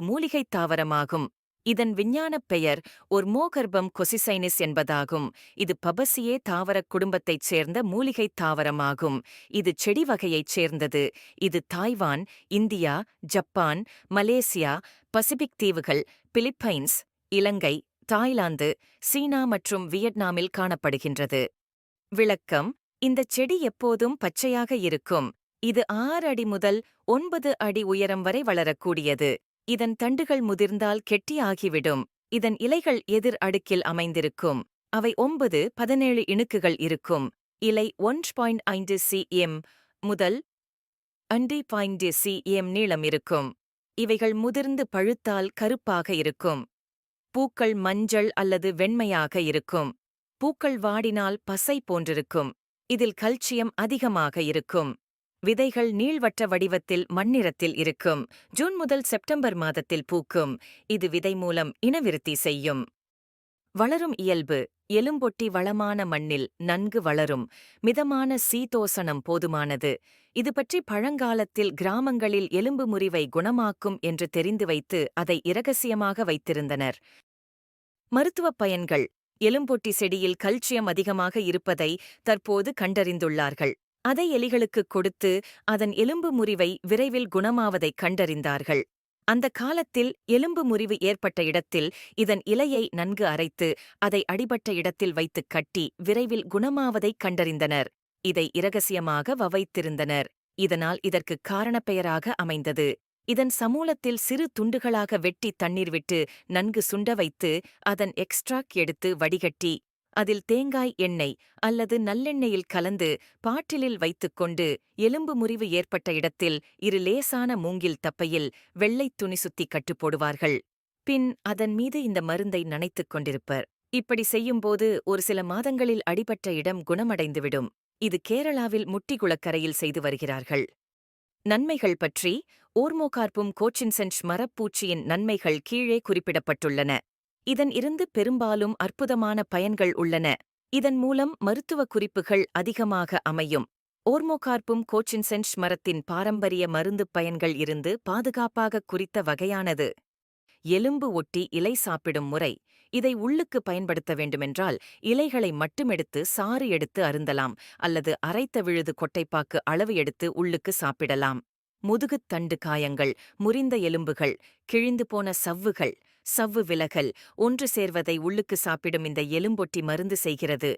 மூலிகைத் தாவரமாகும். இதன் விஞ்ஞானப் பெயர் ஒர்மோகர்பம் கொசிசைனிஸ் என்பதாகும். இது பபசியே தாவரக் குடும்பத்தைச் சேர்ந்த மூலிகைத் தாவரமாகும். இது செடி வகையைச் சேர்ந்தது. இது Taiwan India Japan Malaysia Pacific தீவுகள் பிலிப்பைன்ஸ் இலங்கை தாய்லாந்து சீனா மற்றும் வியட்நாமில் காணப்படுகின்றது. விளக்கம் இந்தச் செடி எப்போதும் பச்சையாக இருக்கும். இது ஆறு அடி முதல் ஒன்பது அடி உயரம் வரை வளரக்கூடியது. இதன் தண்டுகள் முதிர்ந்தால் கெட்டியாகிவிடும் இதன் இலைகள் எதிர் அடுக்கில் அமைந்திருக்கும். அவை ஒன்பது பதினேழு இணுக்குகள் இருக்கும். இலை ஒன்று பாயிண்ட் ஐந்து சி எம் முதல் அண்டி பாயிண்ட் சி எம் நீளம் இருக்கும். இவைகள் முதிர்ந்து பழுத்தால் கருப்பாக இருக்கும். பூக்கள் மஞ்சள் அல்லது வெண்மையாக இருக்கும். பூக்கள் வாடினால் பசை போன்றிருக்கும். இதில் கல்சியம் அதிகமாக இருக்கும். விதைகள் நீள்வட்ட வடிவத்தில் மண்ணிறத்தில் இருக்கும். ஜூன் முதல் செப்டம்பர் மாதத்தில் பூக்கும். இது விதை மூலம் இனவிருத்தி செய்யும். வளரும் இயல்பு. எலும்பொட்டி வளமான மண்ணில் நன்கு வளரும். மிதமான சீதோசனம் போதுமானது. இது பற்றி பழங்காலத்தில் கிராமங்களில் எலும்பு முறிவை குணமாக்கும் என்று தெரிந்து வைத்து அதை இரகசியமாக வைத்திருந்தனர். மருத்துவப் பயன்கள். எலும்பொட்டி செடியில் கல்சியம் அதிகமாக இருப்பதை தற்போது கண்டறிந்துள்ளார்கள். அதை எலிகளுக்குக் கொடுத்து அதன் எலும்பு முறிவை விரைவில் குணமாவதைக் கண்டறிந்தார்கள். அந்த காலத்தில் எலும்பு முறிவு ஏற்பட்ட இடத்தில் இதன் இலையை நன்கு அரைத்து அதை அடிபட்ட இடத்தில் வைத்துக் கட்டி விரைவில் குணமாவதைக் கண்டறிந்தனர். இதை இரகசியமாக வவைத்திருந்தனர். இதனால் இதற்கு காரணப்பெயராக அமைந்தது. இதன் சமூலத்தில் சிறு துண்டுகளாக வெட்டி தண்ணீர் விட்டு நன்கு சுண்ட வைத்து அதன் எக்ஸ்ட்ராக் எடுத்து வடிகட்டி அதில் தேங்காய் எண்ணெய் அல்லது நல்லெண்ணெயில் கலந்து பாட்டிலில் வைத்துக்கொண்டு எலும்பு முறிவு ஏற்பட்ட இடத்தில் இரு லேசான மூங்கில் தப்பையில் வெள்ளைத் துணி சுத்தி கட்டுப்போடுவார்கள் பின் அதன் மீது இந்த மருந்தை நனைத்துக் கொண்டிருப்பர். இப்படி செய்யும்போது ஒரு சில மாதங்களில் அடிபட்ட இடம் குணமடைந்துவிடும். இது கேரளாவில் முட்டிகுளக்கரையில் செய்து வருகிறார்கள். நன்மைகள் பற்றி ஓர்மோகார்ப்பும் கோச்சின்சென்ச் மரப்பூச்சியின் நன்மைகள் கீழே குறிப்பிடப்பட்டுள்ளன. இதன் இருந்து பெரும்பாலும் அற்புதமான பயன்கள் உள்ளன. இதன் மூலம் மருத்துவ குறிப்புகள் அதிகமாக அமையும். ஓர்மோகார்ப்பும் கோச்சின்சென்ஷ் மரத்தின் பாரம்பரிய மருந்துப் பயன்கள் இருந்து பாதுகாப்பாக குறித்த வகையானது. எலும்பு ஒட்டி இலை சாப்பிடும் முறை. இதை உள்ளுக்கு பயன்படுத்த வேண்டுமென்றால் இலைகளை மட்டுமெடுத்து சாறு எடுத்து அருந்தலாம் அல்லது அரைத்த விழுது கொட்டைப்பாக்கு அளவு எடுத்து உள்ளுக்கு சாப்பிடலாம். முதுகுத் தண்டு காயங்கள் முறிந்த எலும்புகள் கிழிந்து போன சவ்வுகள் சவ்வு விலகல் ஒன்று சேர்வதை உள்ளுக்கு சாப்பிடும் இந்த எலும்பொட்டி மருந்து செய்கிறது.